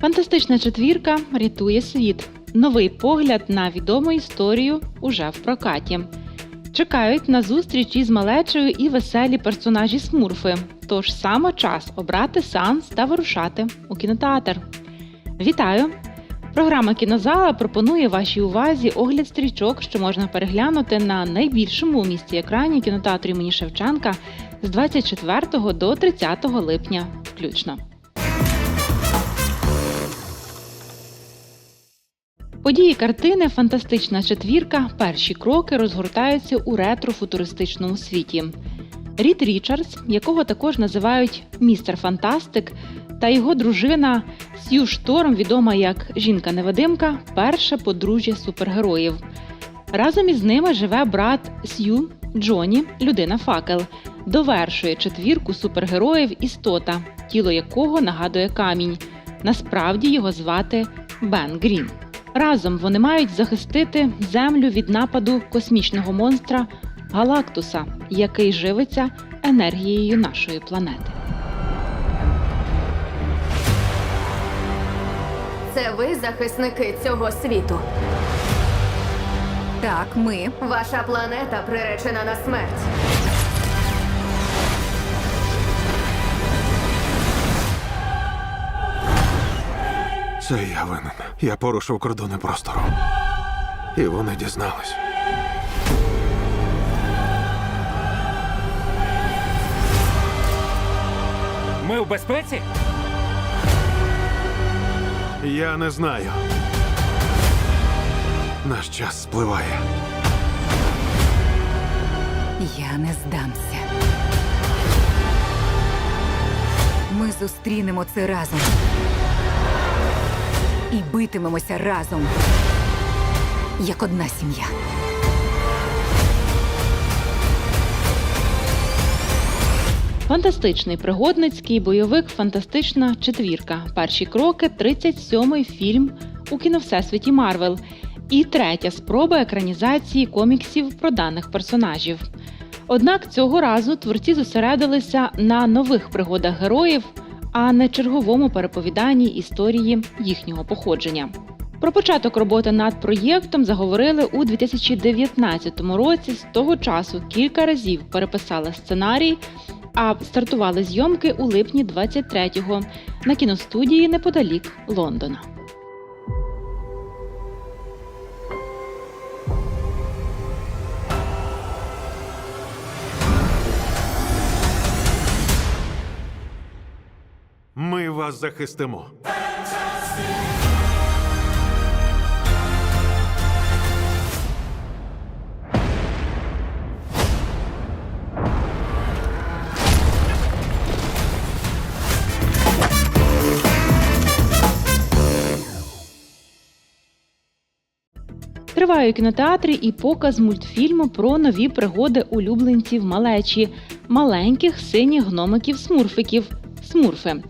Фантастична четвірка рятує світ. Новий погляд на відому історію уже в прокаті. Чекають на зустріч із малечею і веселі персонажі смурфи. Тож саме час обрати сеанс та вирушати у кінотеатр. Вітаю! Програма Кінозала пропонує вашій увазі огляд стрічок, що можна переглянути на найбільшому у місті екрані кінотеатру імені Шевченка з 24 до 30 липня включно. Події картини Фантастична четвірка. Перші кроки розгортаються у ретро-футуристичному світі. Рід Річардс, якого також називають містер Фантастик, та його дружина Сью Шторм, відома як жінка-невидимка, перше подружжя супергероїв. Разом із ними живе брат Сью Джоні, людина факел, довершує четвірку супергероїв істота, тіло якого нагадує камінь. Насправді його звати Бен Грін. Разом вони мають захистити землю від нападу космічного монстра Галактуса, який живиться енергією нашої планети. Це ви захисники цього світу. Так, ми. Ваша планета приречена на смерть. Це я винен. Я порушив кордони простору. І вони дізнались. Ми в безпеці? Я не знаю. Наш час спливає. Я не здамся. Ми зустрінемо це разом. І битимемося разом. Як одна сім'я. Фантастичний пригодницький бойовик Фантастична четвірка. Перші кроки 37-й фільм у кіновсесвіті Марвел. І третя спроба екранізації коміксів про даних персонажів. Однак цього разу творці зосередилися на нових пригодах героїв, а не черговому переповіданні історії їхнього походження. Про початок роботи над проєктом заговорили у 2019 році. З того часу кілька разів переписали сценарій, а стартували зйомки у липні 23-го на кіностудії неподалік Лондона. Вас захистимо. Триває у кінотеатрі і показ мультфільму про нові пригоди улюбленців малечі, маленьких синіх гномиків-смурфиків Смурфи.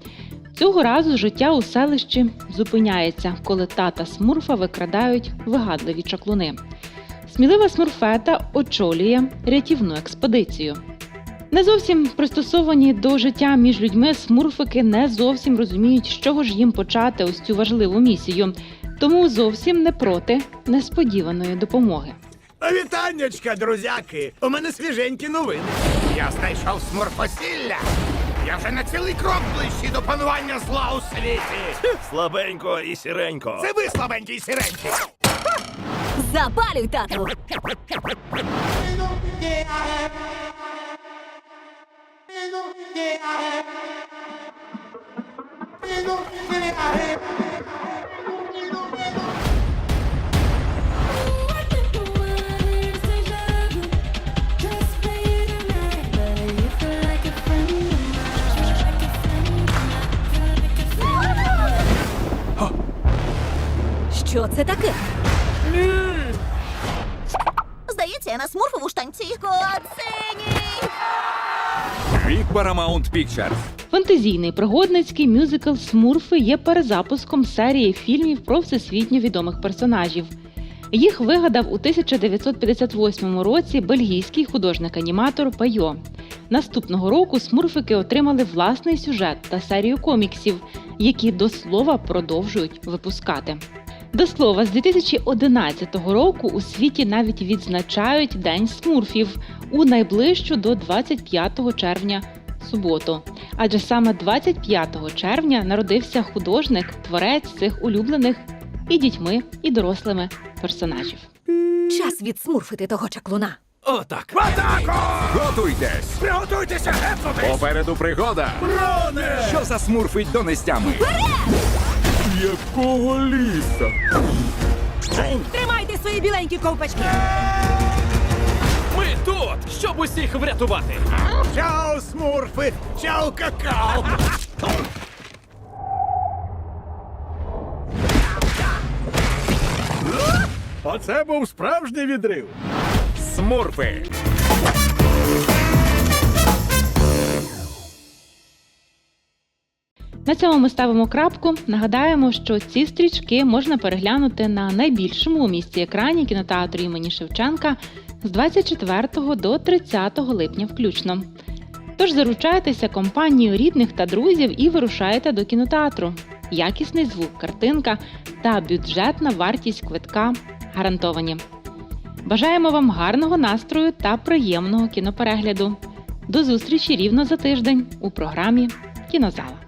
Цього разу життя у селищі зупиняється, коли тата Смурфа викрадають вигадливі чаклуни. Смілива смурфета очолює рятівну експедицію. Не зовсім пристосовані до життя між людьми смурфики не зовсім розуміють, з чого ж їм почати ось цю важливу місію, тому зовсім не проти несподіваної допомоги. Вітаннячка, друзяки! У мене свіженькі новини. Я знайшов смурфосілля. Я вже на цілий крок ближчий до панування зла у світі. Слабенько і сіренько. Це ви слабенькі і сіренькі. Запалюй, тату! Що це таке? Здається, я на смурфову штанці. Коцені! Від Paramount Pictures. Фантазійний пригодницький мюзикл Смурфи є перезапуском серії фільмів про всесвітньо відомих персонажів. Їх вигадав у 1958 році бельгійський художник-аніматор Пайо. Наступного року смурфики отримали власний сюжет та серію коміксів, які до слова продовжують випускати. До слова, з 2011 року у світі навіть відзначають День смурфів у найближчу до 25 червня суботу. Адже саме 25 червня народився художник, творець цих улюблених і дітьми, і дорослими персонажів. Час відсмурфити того чаклуна. Отак. Атаку! Готуйтесь! Приготуйтеся гепнутись! Попереду пригода! Броне! Що засмурфить донестями? Якого ліса? Тримайте свої біленькі ковпачки! Ми тут, щоб усіх врятувати. Чао, смурфи! Чао, какао! Оце був справжній відрив. Смурфи! На цьому ми ставимо крапку. Нагадаємо, що ці стрічки можна переглянути на найбільшому у місті екрані кінотеатру імені Шевченка з 24 до 30 липня включно. Тож заручайтеся компанією рідних та друзів і вирушайте до кінотеатру. Якісний звук, картинка та бюджетна вартість квитка гарантовані. Бажаємо вам гарного настрою та приємного кіноперегляду. До зустрічі рівно за тиждень у програмі Кінозала.